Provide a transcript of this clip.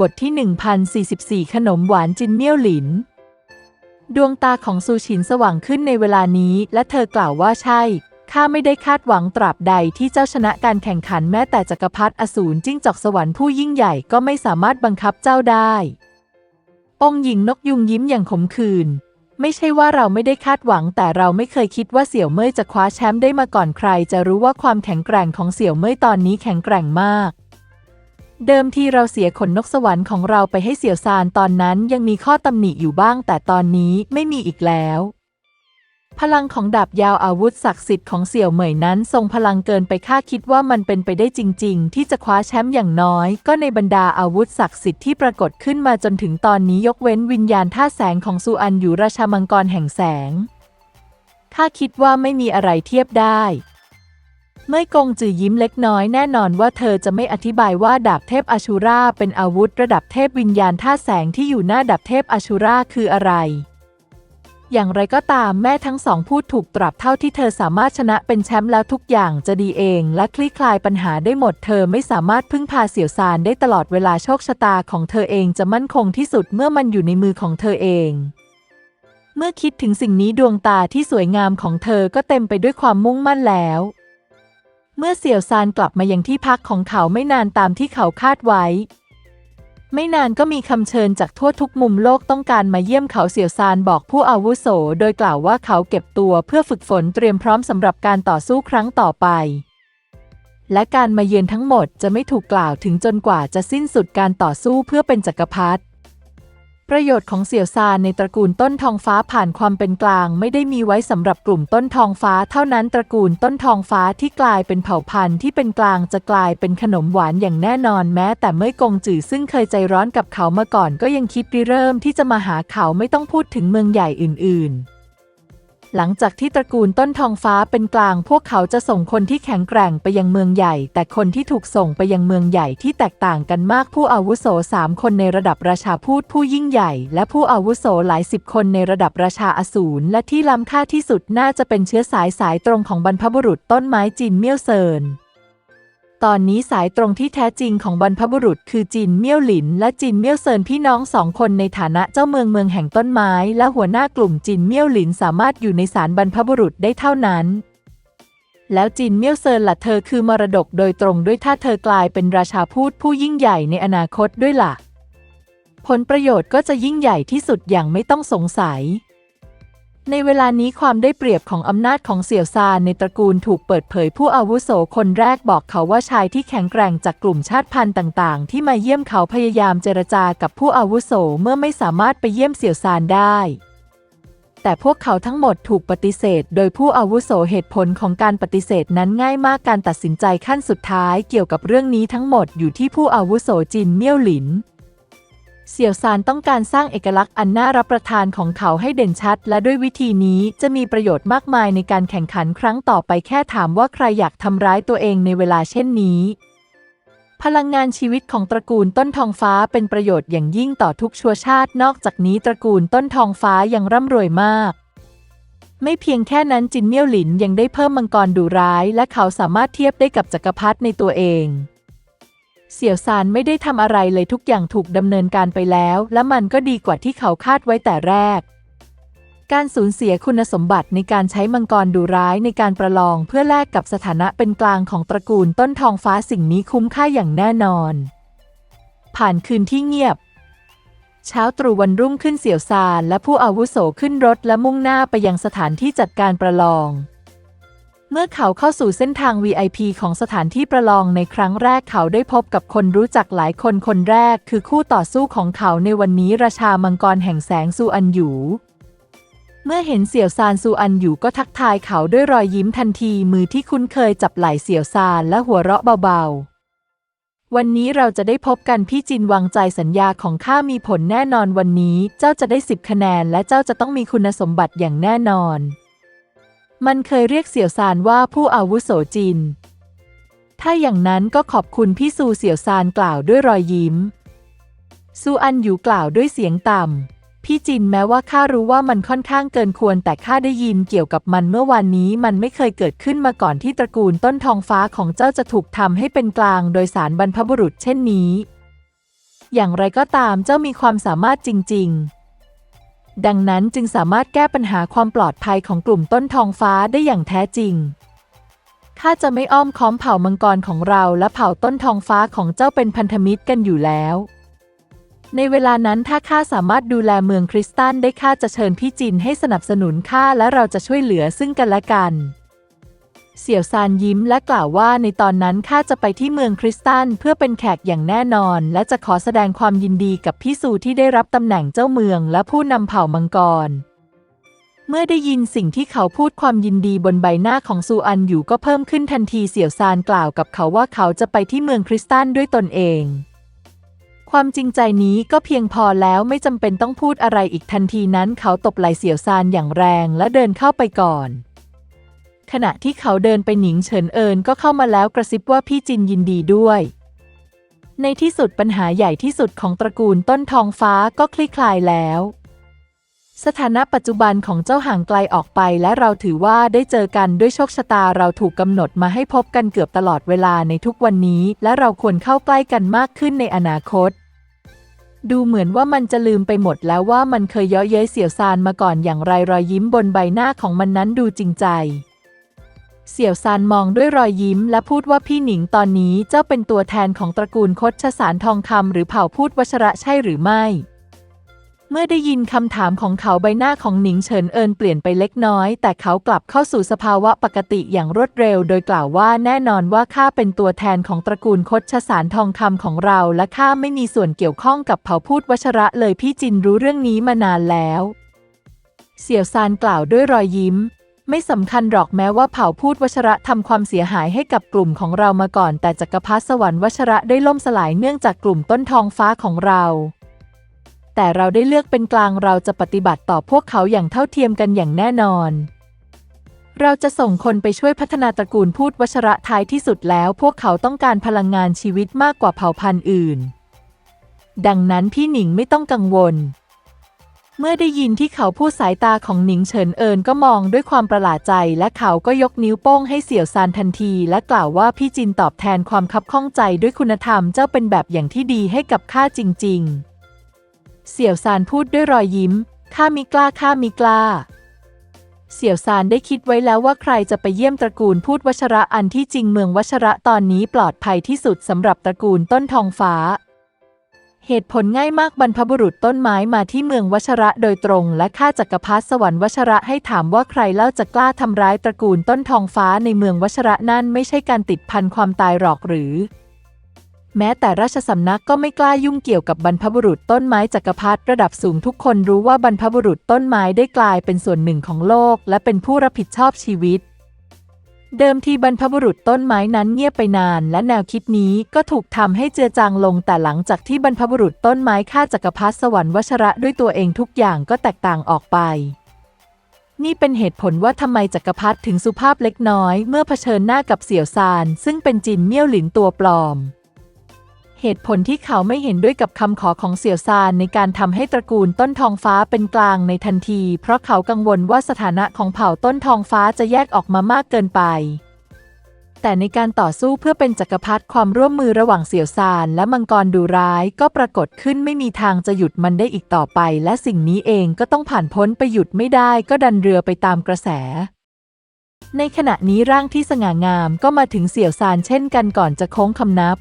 บทที่ 1044 ขนมหวานจินเมี่ยวหลิน ดวงตาของซูชินสว่างขึ้นในเวลานี้ และเธอกล่าวว่าใช่ ข้าไม่ได้คาดหวังตราบใดที่เจ้าชนะการแข่งขันแม้แต่จักรพรรดิอสูรจิ้งจอกสวรรค์ผู้ยิ่งใหญ่ก็ไม่สามารถบังคับเจ้าได้ องค์หญิงนกยุงยิ้มอย่างขมขื่นไม่ใช่ว่าเราไม่ได้คาดหวัง แต่เราไม่เคยคิดว่าเสี่ยวเม่ยจะคว้าแชมป์ได้มาก่อนใคร จะรู้ว่าความแข็งแกร่งของเสี่ยวเม่ยตอนนี้แข็งแกร่งมาก เดิมทีเราเสียขนนกสวรรค์ของเราไปให้เสี่ยวซานตอนนั้นยังมีข้อตำหนิอยู่บ้าง แต่ตอนนี้ไม่มีอีกแล้ว พลังของดาบยาวอาวุธศักดิ์สิทธิ์ของเสี่ยวเหมยนั้น ทรงพลังเกินไปคาดคิดว่ามันเป็นไปได้จริง ๆ ที่จะคว้าแชมป์อย่างน้อย ก็ในบรรดาอาวุธศักดิ์สิทธิ์ที่ปรากฏขึ้นมาจนถึงตอนนี้ยกเว้นวิญญาณท่าแสงของซูอันอยู่ราชามังกรแห่งแสงข้าคิดว่าไม่มีอะไรเทียบได้ เมื่อกงจือยิ้มเล็กน้อยแน่นอนว่าเธอจะไม่อธิบายว่าดาบเทพอาชูราเป็นอาวุธระดับเทพวิญญาณท่าแสงที่อยู่หน้าดาบเทพอาชูราคืออะไร อย่างไรก็ตามแม่ทั้งสองพูดถูกตรับเท่าที่เธอสามารถชนะเป็นแชมป์แล้วทุกอย่างจะดีเองและคลี่คลายปัญหาได้หมดเธอไม่สามารถพึ่งพาเสี่ยวซานได้ตลอดเวลาโชคชะตาของเธอเองจะมั่นคงที่สุดเมื่อมันอยู่ในมือของเธอเองเมื่อคิดถึงสิ่งนี้ดวงตาที่สวยงามของเธอก็เต็มไปด้วยความมุ่งมั่นแล้ว เมื่อเสี่ยวซานกลับมายังที่พักของเขาไม่นานตามที่เขาคาดไว้ ไม่นานก็มีคำเชิญจากทั่วทุกมุมโลกต้องการมาเยี่ยมเขาเสี่ยวซานบอกผู้อาวุโส โดยกล่าวว่าเขาเก็บตัวเพื่อฝึกฝนเตรียมพร้อมสำหรับการต่อสู้ครั้งต่อไป และการมาเยือนทั้งหมดจะไม่ถูกกล่าวถึงจนกว่าจะสิ้นสุดการต่อสู้เพื่อเป็นจักรพรรดิ ประโยชน์ของเสี่ยวซานในตระกูลต้นทองฟ้าผ่านความเป็นกลาง ไม่ได้มีไว้สำหรับกลุ่มต้นทองฟ้า เท่านั้นตระกูลต้นทองฟ้าที่กลายเป็นเผ่าพันธุ์ที่เป็นกลางจะกลายเป็นขนมหวานอย่างแน่นอนแม้ แต่เมื่อกงจือซึ่งเคยใจร้อนกับเขามาก่อนก็ยังคิดริเริ่มที่จะมาหาเขาไม่ต้องพูดถึงเมืองใหญ่อื่น ๆ หลังจากที่ตระกูลต้นทองฟ้าเป็นกลาง พวกเขาจะส่งคนที่แข็งแกร่งไปยังเมืองใหญ่ แต่คนที่ถูกส่งไปยังเมืองใหญ่ที่แตกต่างกันมากผู้อาวุโสสามคนในระดับราชาพูดผู้ยิ่งใหญ่ และผู้อาวุโสหลายสิบคนในระดับราชาอสูรและที่ล้ำค่าที่สุดน่าจะเป็นเชื้อสายสายตรงของบรรพบุรุษต้นไม้จินเมี่ยวเซิน ตอนนี้สายตรงที่แท้จริงของบรรพบุรุษ คือจินเมี่ยวหลิน และจินเมี่ยวเซินพี่น้องสองคนในฐานะเจ้าเมืองเมืองแห่งต้นไม้ และหัวหน้ากลุ่มจินเมี่ยวหลินสามารถอยู่ในศาลบรรพบุรุษได้เท่านั้น แล้วจินเมี่ยวเซินล่ะเธอคือมรดกโดยตรงด้วยถ้าเธอกลายเป็นราชาพูดผู้ยิ่งใหญ่ในอนาคตด้วยล่ะ ผลประโยชน์ก็จะยิ่งใหญ่ที่สุดอย่างไม่ต้องสงสัย ในเวลานี้ความได้เปรียบของอำนาจของเสี่ยวซานในตระกูลถูกเปิดเผยผู้อาวุโสคนแรกบอกเขาว่าชายที่แข็งแกร่งจากกลุ่มชาติพันธุ์ต่างๆ ที่มาเยี่ยมเขาพยายามเจรจากับผู้อาวุโสเมื่อไม่สามารถไปเยี่ยมเสี่ยวซานได้ แต่พวกเขาทั้งหมดถูกปฏิเสธ โดยผู้อาวุโสเหตุผลของการปฏิเสธนั้นง่ายมากการตัดสินใจขั้นสุดท้ายเกี่ยวกับเรื่องนี้ทั้งหมดอยู่ที่ผู้อาวุโสจินเมี่ยวหลิน เสี่ยวซานต้องการสร้างเอกลักษณ์อันน่ารับประทานของเขาให้เด่นชัด และด้วยวิธีนี้จะมีประโยชน์มากมายในการแข่งขันครั้งต่อไปแค่ถามว่าใครอยากทำร้ายตัวเองในเวลาเช่นนี้ พลังงานชีวิตของตระกูลต้นทองฟ้าเป็นประโยชน์อย่างยิ่งต่อทุกชัวชาติ นอกจากนี้ตระกูลต้นทองฟ้ายังร่ำรวยมากไม่เพียงแค่นั้นจินเมี่ยวหลินยังได้เพิ่มมังกรดุร้าย และเขาสามารถเทียบได้กับจักรพรรดิในตัวเอง เสี่ยวซานไม่ได้ทำอะไรเลยทุกอย่างถูกดำเนินการไปแล้ว และมันก็ดีกว่าที่เขาคาดไว้แต่แรก การสูญเสียคุณสมบัติในการใช้มังกรดุร้ายในการประลองเพื่อแลกกับสถานะเป็นกลางของตระกูลต้นทองฟ้าสิ่งนี้คุ้มค่าอย่างแน่นอน ผ่านคืนที่เงียบ เช้าตรู่วันรุ่งขึ้นเสี่ยวซานและผู้อาวุโสขึ้นรถและมุ่งหน้าไปยังสถานที่จัดการประลอง มื่อเขาเข้าสู่เส้นทาง VIP ของสถานที่ประลองในครั้งแรกเขาได้พบกับคนรู้จักหลายคนคนแรก คือคู่ต่อสู้ของเขาในวันนี้ราชามังกรแห่งแสงซูอันหยูเมื่อเห็นเสี่ยวซานซูอันหยูก็ทักทายเขาด้วยรอยยิ้มทันทีมือที่คุ้นเคยจับไหล่เสี่ยวซานและหัวเราะเบาๆ วันนี้เราจะได้พบกันพี่จินวางใจสัญญาของข้ามีผลแน่นอนวันนี้ เจ้าจะได้สิบคะแนนและเจ้าจะต้องมีคุณสมบัติอย่างแน่นอน มันเคยเรียกเสี่ยวซานว่าผู้อาวุโสจินถ้าอย่างนั้นก็ขอบคุณพี่ซูเสี่ยวซานกล่าวด้วยรอยยิ้ม ซูอันอยู่กล่าวด้วยเสียงต่ำ พี่จินแม้ว่าข้ารู้ว่ามันค่อนข้างเกินควรแต่ข้าได้ยินเกี่ยวกับมันเมื่อวานนี้มันไม่เคยเกิดขึ้นมาก่อนที่ตระกูลต้นทองฟ้าของเจ้าจะถูกทำให้เป็นกลางโดยสารบรรพบุรุษเช่นนี้ อย่างไรก็ตามเจ้ามีความสามารถจริง ๆ ดังนั้นจึงสามารถแก้ปัญหาความปลอดภัยของกลุ่มต้นทองฟ้าได้อย่างแท้จริงข้าจะไม่อ้อมค้อมเผ่ามังกรของเราและเผ่าต้นทองฟ้าของเจ้าเป็นพันธมิตรกันอยู่แล้ว ในเวลานั้นถ้าข้าสามารถดูแลเมืองคริสตันได้ข้าจะเชิญพี่จินให้สนับสนุนข้าและเราจะช่วยเหลือซึ่งกันและกัน เสี่ยวซานยิ้มและกล่าวว่าในตอนนั้นข้าจะไปที่เมืองคริสตันเพื่อเป็นแขกอย่างแน่นอน และจะขอแสดงความยินดีกับพี่ซูที่ได้รับตำแหน่งเจ้าเมืองและผู้นำเผ่ามังกร เมื่อได้ยินสิ่งที่เขาพูดความยินดีบนใบหน้าของซูอันอยู่ก็เพิ่มขึ้นทันทีเสี่ยวซานกล่าวกับเขาว่าเขาจะไปที่เมืองคริสตันด้วยตนเอง ความจริงใจนี้ก็เพียงพอแล้วไม่จำเป็นต้องพูดอะไรอีกทันทีนั้น เขาตบไหล่เสี่ยวซานอย่างแรงและเดินเข้าไปก่อน ขณะที่เขาเดินไปหนิงเฉินเอินก็เข้ามาแล้วกระซิบว่าพี่จินยินดีด้วย ในที่สุดปัญหาใหญ่ที่สุดของตระกูลต้นทองฟ้าก็คลี่คลายแล้ว สถานะปัจจุบันของเจ้าห่างไกลออกไปและเราถือว่าได้เจอกันด้วยโชคชะตาเราถูกกำหนดมาให้พบกันเกือบตลอดเวลาในทุกวันนี้ และเราควรเข้าใกล้กันมากขึ้นในอนาคตดูเหมือนว่ามันจะลืมไปหมดแล้วว่ามันเคยเย้อเย้ยเสี่ยวซานมาก่อนอย่างไรรอยยิ้มบนใบหน้าของมันนั้นดูจริงใจ เสี่ยวซานมองด้วยรอยยิ้มและพูดว่าพี่หนิงตอนนี้เจ้าเป็นตัวแทนของตระกูลคดชสารทองคำหรือเผ่าพูดวัชระใช่หรือไม่ เมื่อได้ยินคำถามของเขาใบหน้าของหนิงเฉินเอินเปลี่ยนไปเล็กน้อย แต่เขากลับเข้าสู่สภาวะปกติอย่างรวดเร็ว โดยกล่าวว่าแน่นอนว่าข้าเป็นตัวแทนของตระกูลคดชสารทองคำของเรา และข้าไม่มีส่วนเกี่ยวข้องกับเผ่าพูดวัชระเลยพี่จินรู้เรื่องนี้มานานแล้ว เสี่ยวซานกล่าวด้วยรอยยิ้ม ไม่สำคัญหรอกแม้ว่าเผ่าพูดวชระทำความเสียหายให้กับกลุ่มของเรามาก่อน แต่จักรพรรดิสวรรค์วชระได้ล่มสลายเนื่องจากกลุ่มต้นทองฟ้าของเรา แต่เราได้เลือกเป็นกลางเราจะปฏิบัติต่อพวกเขาอย่างเท่าเทียมกันอย่างแน่นอน เราจะส่งคนไปช่วยพัฒนาตระกูลพูดวชระท้ายที่สุดแล้ว พวกเขาต้องการพลังงานชีวิตมากกว่าเผ่าพันธุ์อื่น ดังนั้นพี่หนิงไม่ต้องกังวล เมื่อได้ยินที่เขาพูดสายตาของหนิงเฉินเอินก็มองด้วยความประหลาดใจ และเขาก็ยกนิ้วโป้งให้เสี่ยวซานทันที และกล่าวว่าพี่จินตอบแทนความคับข้องใจด้วยคุณธรรมเจ้าเป็นแบบอย่างที่ดีให้กับข้าจริง ๆ เสี่ยวซานพูดด้วยรอยยิ้มข้ามีกล้าข้ามีกล้า เสี่ยวซานได้คิดไว้แล้วว่าใครจะไปเยี่ยมตระกูลพูดวชระอันที่จริงเมืองวชระตอนนี้ปลอดภัยที่สุดสำหรับตระกูลต้นทองฟ้า เหตุผลง่ายมากบรรพบุรุษต้นไม้มาที่เมืองวชระโดยตรง และข้าจักรพรรดิสวรรค์วชระให้ถามว่าใครเล่าจะกล้าทำร้ายตระกูลต้นทองฟ้าในเมืองวชระนั่นไม่ใช่การติดพันความตายหรอกหรือ แม้แต่ราชสำนักก็ไม่กล้ายุ่งเกี่ยวกับบรรพบุรุษต้นไม้จักรพรรดิระดับสูงทุกคนรู้ว่าบรรพบุรุษต้นไม้ได้กลายเป็นส่วนหนึ่งของโลก และเป็นผู้รับผิดชอบชีวิต เดิมทีบรรพบุรุษต้นไม้นั้นเงียบไปนาน และแนวคิดนี้ก็ถูกทำให้เจือจางลงแต่หลังจากที่บรรพบุรุษต้นไม้ฆ่าจักรพรรดิสวรรค์วชระด้วยตัวเองทุกอย่างก็แตกต่างออกไป นี่เป็นเหตุผลว่าทำไมจักรพรรดิถึงสุภาพเล็กน้อย เมื่อเผชิญหน้ากับเสี่ยวซาน ซึ่งเป็นจินเมี่ยวหลินตัวปลอม เหตุผลที่เขาไม่เห็นด้วยกับคำขอของเสี่ยวซานในการทำให้ตระกูลต้นทองฟ้าเป็นกลางในทันที เพราะเขากังวลว่าสถานะของเผ่าต้นทองฟ้าจะแยกออกมามากเกินไป แต่ในการต่อสู้เพื่อเป็นจักรพรรดิความร่วมมือระหว่างเสี่ยวซานและมังกรดูร้ายก็ปรากฏขึ้นไม่มีทางจะหยุดมันได้อีกต่อไป และสิ่งนี้เองก็ต้องผ่านพ้นไปหยุดไม่ได้ก็ดันเรือไปตามกระแสในขณะนี้ร่างที่สง่างามก็มาถึงเสี่ยวซานเช่นกันก่อนจะโค้งคำนับ